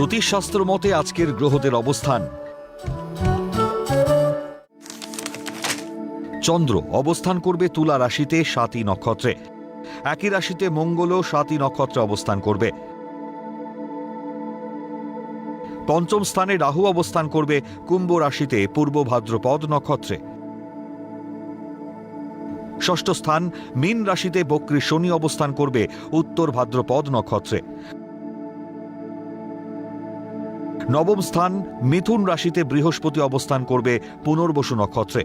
জ্যোতিষশাস্ত্র মতে আজকের গ্রহদের অবস্থান। চন্দ্র অবস্থান করবে তুলা রাশিতে সাতই নক্ষত্রে। একই রাশিতে মঙ্গলও সাতই নক্ষত্রে অবস্থান করবে। পঞ্চম স্থানে রাহু অবস্থান করবে কুম্ভ রাশিতে পূর্ব ভাদ্রপদ নক্ষত্রে। ষষ্ঠ স্থান মীন রাশিতে বক্রী শনি অবস্থান করবে উত্তর ভাদ্রপদ নক্ষত্রে। নবম স্থান মিথুন রাশিতে বৃহস্পতি অবস্থান করবে পুনর্বসু নক্ষত্রে।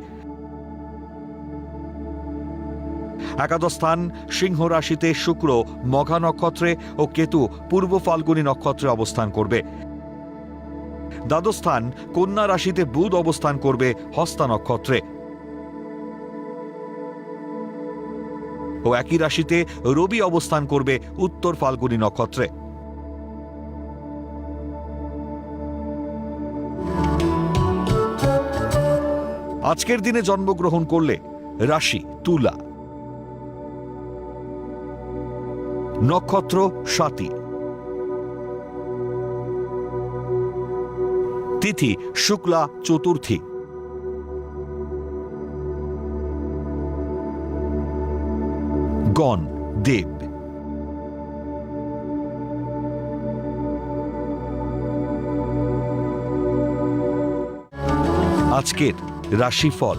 একাদশ স্থান সিংহ রাশিতে শুক্র, মঘা নক্ষত্রে ও কেতু পূর্ব ফাল্গুনী নক্ষত্রে অবস্থান করবে। দ্বাদশ স্থান কন্যা রাশিতে বুধ অবস্থান করবে হস্তা নক্ষত্রে। ও একই রাশিতে রবি অবস্থান করবে উত্তর ফাল্গুনী নক্ষত্রে। আজকের দিনে জন্মগ্রহণ করলে রাশি তুলা। নক্ষত্র সাতী তিথি শুক্লা চতুর্থী। গণ দেব। আজকের রাশিফল।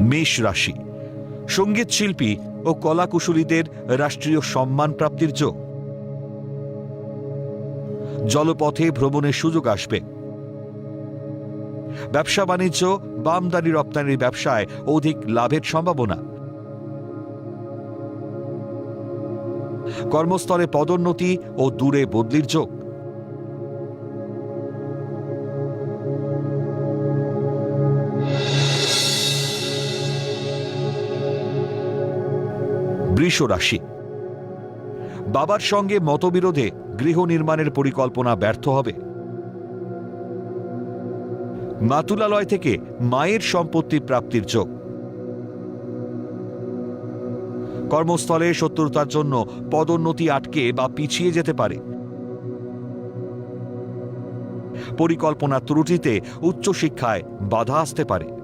মেষ রাশি। সংগীত শিল্পী ও কলাকুশলীদের রাষ্ট্রীয় সম্মান প্রাপ্তির যোগ। জলপথে ভ্রমণের সুযোগ আসবে। ব্যবসা বাণিজ্য, বামদানি রপ্তানির ব্যবসায় অধিক লাভের সম্ভাবনা। কর্মস্থলে পদোন্নতি ও দূরে বদলির যোগ। বৃষ রাশি বাবার সঙ্গে মতবিরোধে গৃহ নির্মাণের পরিকল্পনা ব্যর্থ হবে। মাতুলালয় থেকে মায়ের সম্পত্তি প্রাপ্তির যোগ। কর্মস্থলে শত্রুতার জন্য পদোন্নতি আটকে বা পিছিয়ে যেতে পারে। পরিকল্পনা ত্রুটিতে উচ্চশিক্ষায় বাধা আসতে পারে।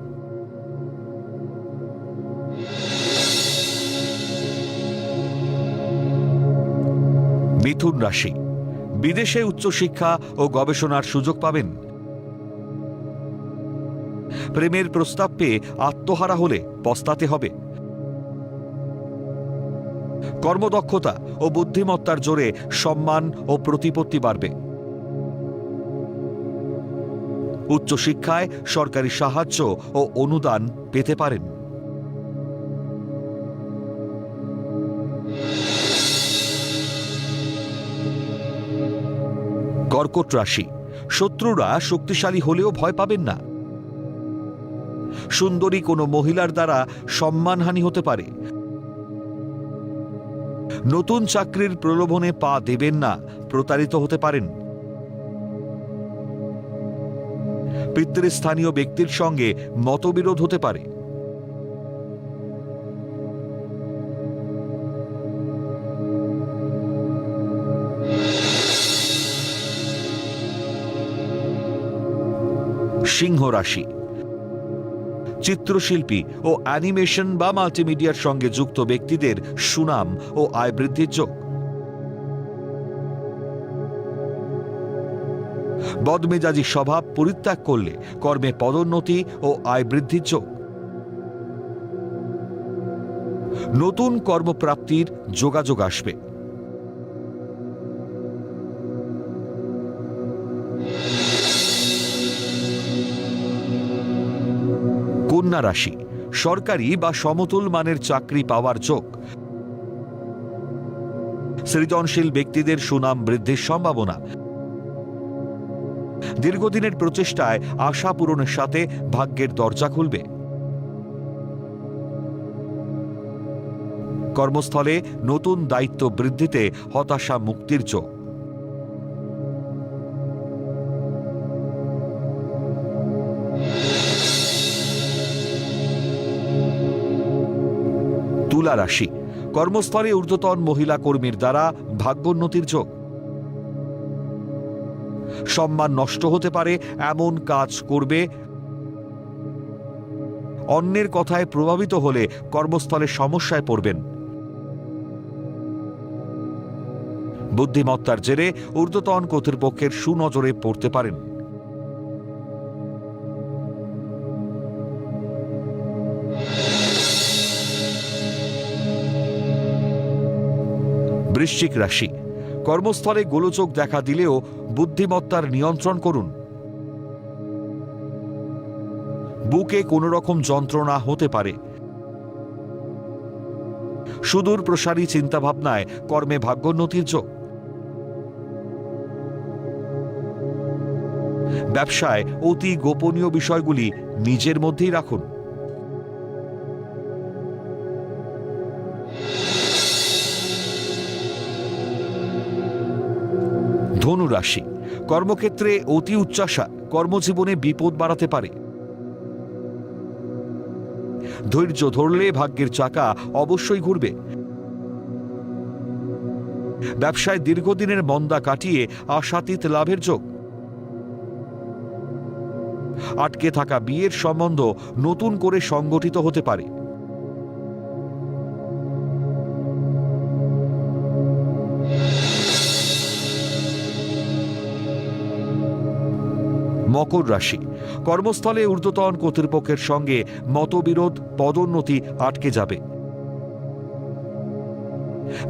মিথুন রাশি। বিদেশে উচ্চশিক্ষা ও গবেষণার সুযোগ পাবেন। প্রেমের প্রস্তাব পেয়ে আত্মহারা হলে পস্তাতে হবে। কর্মদক্ষতা ও বুদ্ধিমত্তার জোরে সম্মান ও প্রতিপত্তি বাড়বে। উচ্চশিক্ষায় সরকারি সাহায্য ও অনুদান পেতে পারেন। কর্কট রাশি। শত্রুরা শক্তিশালী হলেও ভয় পাবেন না। সুন্দরী কোনো মহিলার দ্বারা সম্মানহানি হতে পারে। নতুন চাকরির প্রলোভনে পা দেবেন না, প্রতারিত হতে পারেন। পিতৃস্থানীয় ব্যক্তির সঙ্গে মতবিরোধ হতে পারে। সিংহ রাশি। চিত্রশিল্পী ও অ্যানিমেশন বা মাল্টিমিডিয়ার সঙ্গে যুক্ত ব্যক্তিদের সুনাম ও আয় বৃদ্ধির যোগ। বদমেজাজি স্বভাব পরিত্যাগ করলে কর্মে পদোন্নতি ও আয় বৃদ্ধির যোগ। নতুন কর্মপ্রাপ্তির যোগাযোগ আসবে। কন্যা রাশি, সরকারি বা সমতুল মানের চাকরি পাওয়ার যোগ সৃজনশীল ব্যক্তিদের সুনাম বৃদ্ধির সম্ভাবনা। দীর্ঘদিনের প্রচেষ্টায় আশা পূরণের সাথে ভাগ্যের দরজা খুলবে। কর্মস্থলে নতুন দায়িত্ব বৃদ্ধিতে হতাশা মুক্তির যোগ তুলা রাশি। কর্মস্থলে ঊর্ধ্বতন মহিলা কর্মীর দ্বারা ভাগ্যোন্নতির যোগ। সম্মান নষ্ট হতে পারে, এমন কাজ করবে। অন্যের কথায় প্রভাবিত হলে কর্মস্থলে সমস্যায় পড়বেন। বুদ্ধিমত্তার জেরে ঊর্ধ্বতন কর্তৃপক্ষের সুনজরে পড়তে পারেন। বৃশ্চিক রাশি। কর্মস্থলে গোলযোগ দেখা দিলেও বুদ্ধিমত্তার নিয়ন্ত্রণ করুন। বুকে কোনো রকম যন্ত্রণা হতে পারে। সুদূর প্রসারী চিন্তাভাবনায় কর্মে ভাগ্যোন্নতির যোগ। ব্যবসায় অতি গোপনীয় বিষয়গুলি নিজের মধ্যেই রাখুন। ধনু রাশি কর্মক্ষেত্রে অতি উচ্চাসা কর্মজীবনে বিপদ বাড়াতে পারে। ধৈর্য ধরলে ভাগ্যের চাকা অবশ্যই ঘুরবে। ব্যবসায় দীর্ঘদিনের মন্দা কাটিয়ে আশাতীত লাভের যোগ। আটকে থাকা বিয়ের সম্বন্ধ নতুন করে সংগঠিত হতে পারে। মকর রাশি। কর্মস্থলে ঊর্ধ্বতন কর্তৃপক্ষের সঙ্গে মতবিরোধ, পদোন্নতি আটকে যাবে।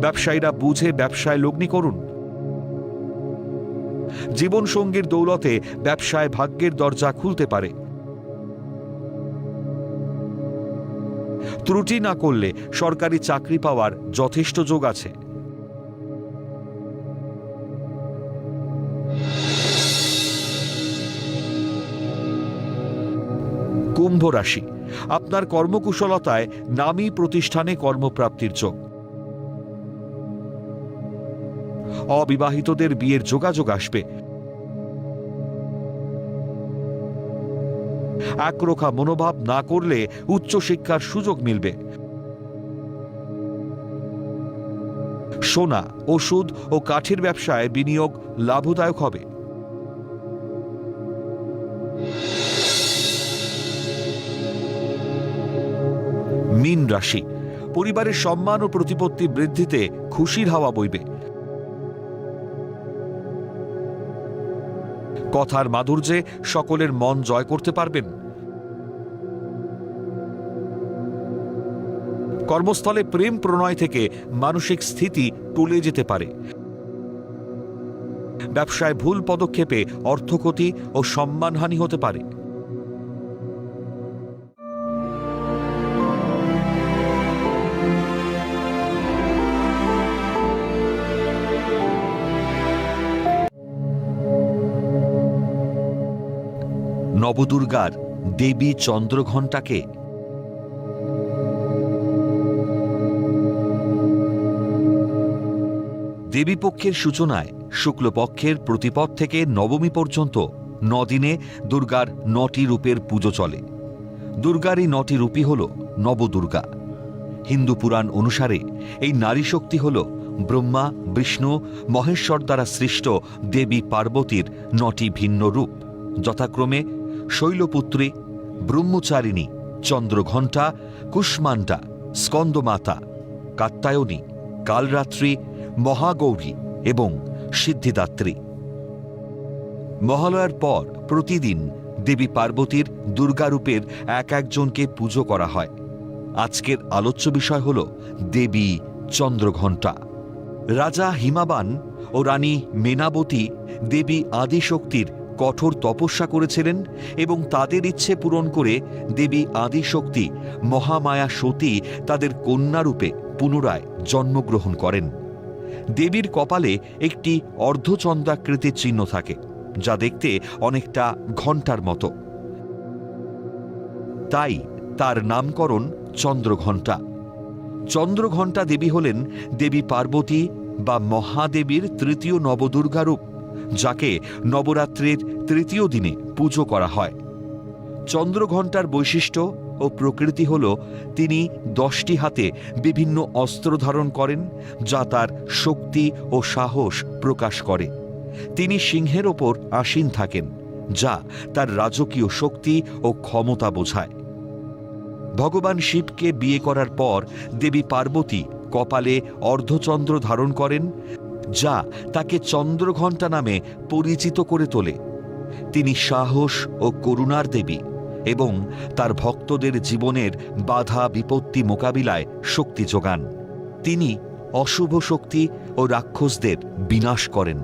ব্যবসায়ীরা বুঝে ব্যবসায় লগ্নি করুন। জীবনসঙ্গীর দৌলতে ব্যবসায় ভাগ্যের দরজা খুলতে পারে। ত্রুটি না করলে সরকারি চাকরি পাওয়ার যথেষ্ট যোগ আছে। কুম্ভ রাশি। আপনার কর্মকুশলতায় নামী প্রতিষ্ঠানে কর্মপ্রাপ্তির যোগ। অবিবাহিতদের বিয়ের যোগাযোগ আসবে। একরোখা মনোভাব না করলে উচ্চশিক্ষার সুযোগ মিলবে। সোনা, ওষুধ ও কাঠের ব্যবসায় বিনিয়োগ লাভদায়ক হবে। মীন রাশি। পরিবারের সম্মান ও প্রতিপত্তি বৃদ্ধিতে খুশির হাওয়া বইবে। কথার মাধুর্যে সকলের মন জয় করতে পারবেন। কর্মস্থলে প্রেম প্রণয় থেকে মানসিক স্থিতি টলে যেতে পারে। ব্যবসায় ভুল পদক্ষেপে অর্থক্ষতি ও সম্মানহানি হতে পারে। নবদুর্গার দেবী চন্দ্রঘণ্টাকে দেবীপক্ষের সূচনায় শুক্লপক্ষের প্রতিপদ থেকে নবমী পর্যন্ত নদিনে দুর্গার নটি রূপের পুজো চলে। দুর্গার এই নটি রূপই হল নবদুর্গা। হিন্দু পুরাণ অনুসারে এই নারী শক্তি হল ব্রহ্মা, বিষ্ণু, মহেশ্বর দ্বারা সৃষ্ট দেবী পার্বতীর নটি ভিন্ন রূপ। যথাক্রমে শৈলপুত্রী, ব্রহ্মচারিণী, চন্দ্রঘণ্টা কুষ্মান্ডা স্কন্দমাতা কাত্তায়নী কালরাত্রি, মহাগৌরী এবং সিদ্ধিদাত্রী। মহালয়ার পর প্রতিদিন দেবী পার্বতীর দুর্গারূপের এক একজনকে পুজো করা হয়। আজকের আলোচ্য বিষয় হল দেবী চন্দ্রঘণ্টা। রাজা হিমাবান ও রানী মেনাবতী দেবী আদিশক্তির কঠোর তপস্যা করেছিলেন এবং তাদের ইচ্ছে পূরণ করে দেবী আদিশক্তি মহামায়া সতী তাদের কন্যারূপে পুনরায় জন্মগ্রহণ করেন। দেবীর কপালে একটি অর্ধচন্দ্রাকৃতির চিহ্ন থাকে, যা দেখতে অনেকটা ঘণ্টার মতো। তাই তার নামকরণ চন্দ্রঘণ্টা। চন্দ্রঘণ্টা দেবী হলেন দেবী পার্বতী বা মহাদেবীর তৃতীয় নবদুর্গা রূপ যাকে নবরাত্রির তৃতীয় দিনে পুজো করা হয়। চন্দ্রঘণ্টার বৈশিষ্ট্য ও প্রকৃতি হল, তিনি দশটি হাতে বিভিন্ন অস্ত্র ধারণ করেন, যা তার শক্তি ও সাহস প্রকাশ করে। তিনি সিংহের ওপর আসীন থাকেন, যা তার রাজকীয় শক্তি ও ক্ষমতা বোঝায়। ভগবান শিবকে বিয়ে করার পর দেবী পার্বতী কপালে অর্ধচন্দ্র ধারণ করেন যা তাকে চন্দ্রঘণ্টা নামে পরিচিত করে তোলে। তিনি সাহস ও করুণার দেবী এবং তার ভক্তদের জীবনের বাধা বিপত্তি মোকাবিলায় শক্তি যোগান। তিনি অশুভ শক্তি ও রাক্ষসদের বিনাশ করেন।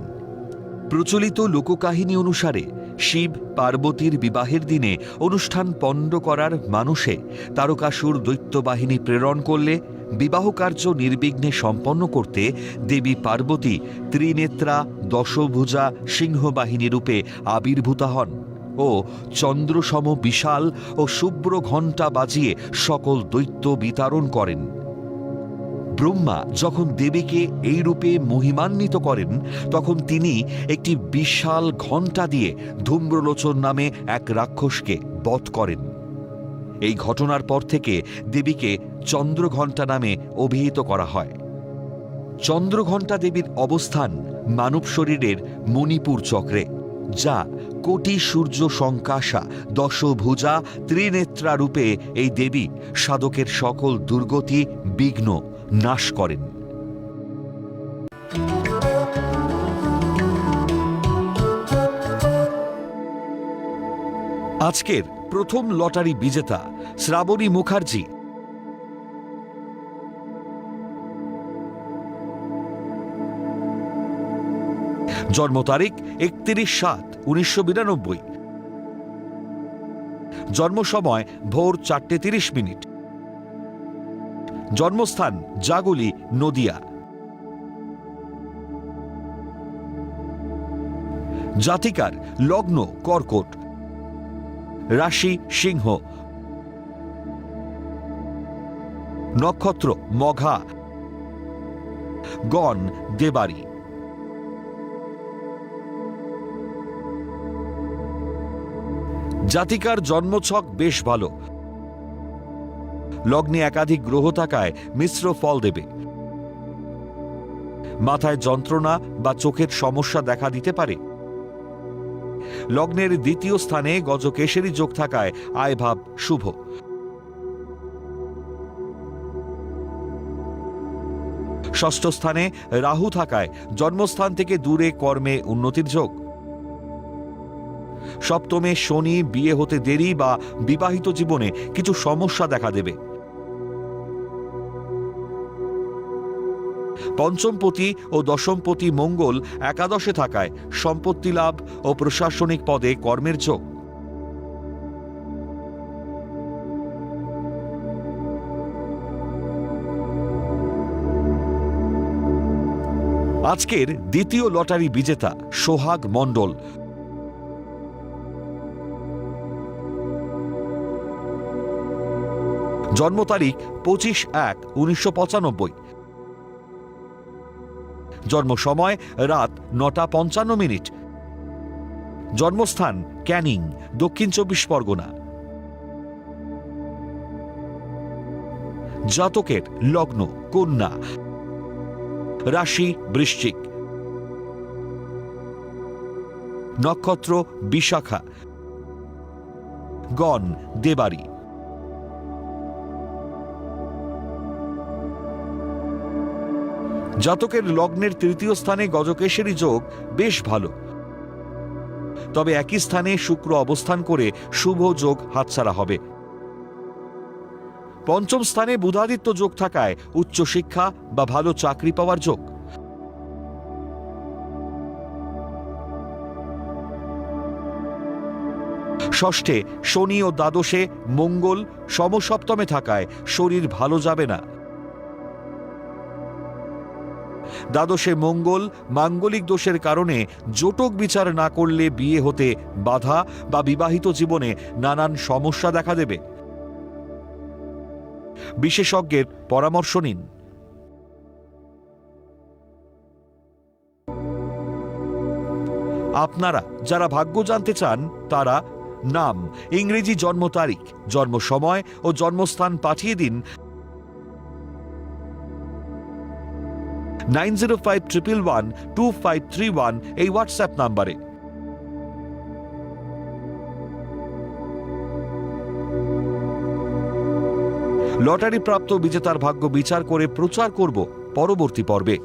প্রচলিত লোককাহিনী অনুসারে শিব পার্বতীর বিবাহের দিনে অনুষ্ঠান পণ্ড করার মানুষে তারকাসুর দৈত্যবাহিনী প্রেরণ করলে বিবাহ কার্য নির্বিঘ্নে সম্পন্ন করতে দেবী পার্বতী ত্রিনেত্রা দশভুজা সিংহবাহিনী রূপে আবির্ভূতা হন ও চন্দ্রসম বিশাল ও শুভ্র ঘণ্টা বাজিয়ে সকল দৈত্য বিতারণ করেন। ব্রহ্মা যখন দেবীকে এই রূপে মহিমান্বিত করেন, তখন তিনি একটি বিশাল ঘণ্টা দিয়ে ধূম্রলোচন নামে এক রাক্ষসকে বধ করেন। এই ঘটনার পর থেকে দেবীকে চন্দ্রঘণ্টা নামে অভিহিত করা হয়। চন্দ্রঘণ্টা দেবীর অবস্থান মানব শরীরের মণিপুর চক্রে, যা কোটি সূর্য সংকাশা, দশভুজা, ত্রিনেত্রা রূপে এই দেবী সাধকের সকল দুর্গতি, বিঘ্ন নাশ করেন। আজকের প্রথম লটারি বিজেতা শ্রাবণী মুখার্জি। জন্ম তারিখ একত্রিশ সাত উনিশশো বিরানব্বই। জন্ম সময় ভোর চারটে তিরিশ মিনিট। জন্মস্থান জাগুলি, নদিয়া। জাতিকার লগ্ন কর্কট। রাশি সিংহ। নক্ষত্র মঘা। গণ দেবারি। জাতিকার জন্মছক বেশ ভালো। লগ্নে একাধিক গ্রহ থাকায় মিশ্র ফল দেবে। মাথায় যন্ত্রণা বা চোখের সমস্যা দেখা দিতে পারে। লগ্নের দ্বিতীয় স্থানে গজকেশরী যোগ থাকায় আয়ভাব শুভ। ষষ্ঠ স্থানে রাহু থাকায় জন্মস্থান থেকে দূরে কর্মে উন্নতির যোগ। সপ্তমে শনি বিয়ে হতে দেরি বা বিবাহিত জীবনে কিছু সমস্যা দেখা দেবে। পঞ্চমপতি ও দশমপতি মঙ্গল একাদশে থাকায় সম্পত্তি লাভ ও প্রশাসনিক পদে কর্মের যোগ। আজকের দ্বিতীয় লটারি বিজেতা সোহাগ মণ্ডল। জন্ম তারিখ পঁচিশ এক উনিশশো পঁচানব্বই। জন্ম সময় রাত নটা পঞ্চান্ন মিনিট। জন্মস্থান ক্যানিং, দক্ষিণ চব্বিশ পরগনা। জাতকের লগ্ন, কন্যা। রাশি, বৃশ্চিক। নক্ষত্র, বিশাখা। গণ দেবাড়ি জাতকের লগ্নের তৃতীয় স্থানে গজকেশরী যোগ বেশ ভালো। তবে একই স্থানে শুক্র অবস্থান করে শুভ যোগ হাতছাড়া হবে। পঞ্চম স্থানে বুধাদিত্য যোগ থাকায় উচ্চশিক্ষা বা ভালো চাকরি পাওয়ার যোগ। ষষ্ঠে শনি ও দ্বাদশে মঙ্গল সমসপ্তমে থাকায় শরীর ভালো যাবে না। দ্বাদশে মঙ্গল, মাঙ্গলিক দোষের কারণে জোটক বিচার না করলে বিয়ে হতে বাধা বা বিবাহিত জীবনে নানান সমস্যা দেখা দেবে। বিশেষজ্ঞের পরামর্শ নিন। আপনারা যারা ভাগ্য জানতে চান, তারা নাম, ইংরেজি জন্ম তারিখ, জন্ম সময় ও জন্মস্থান পাঠিয়ে দিন নাইন ওয়ান এই হোয়াটসঅ্যাপ নাম্বারে। লটারি প্রাপ্ত বিজেতার ভাগ্য বিচার করে প্রচার করব পরবর্তী পর্বে।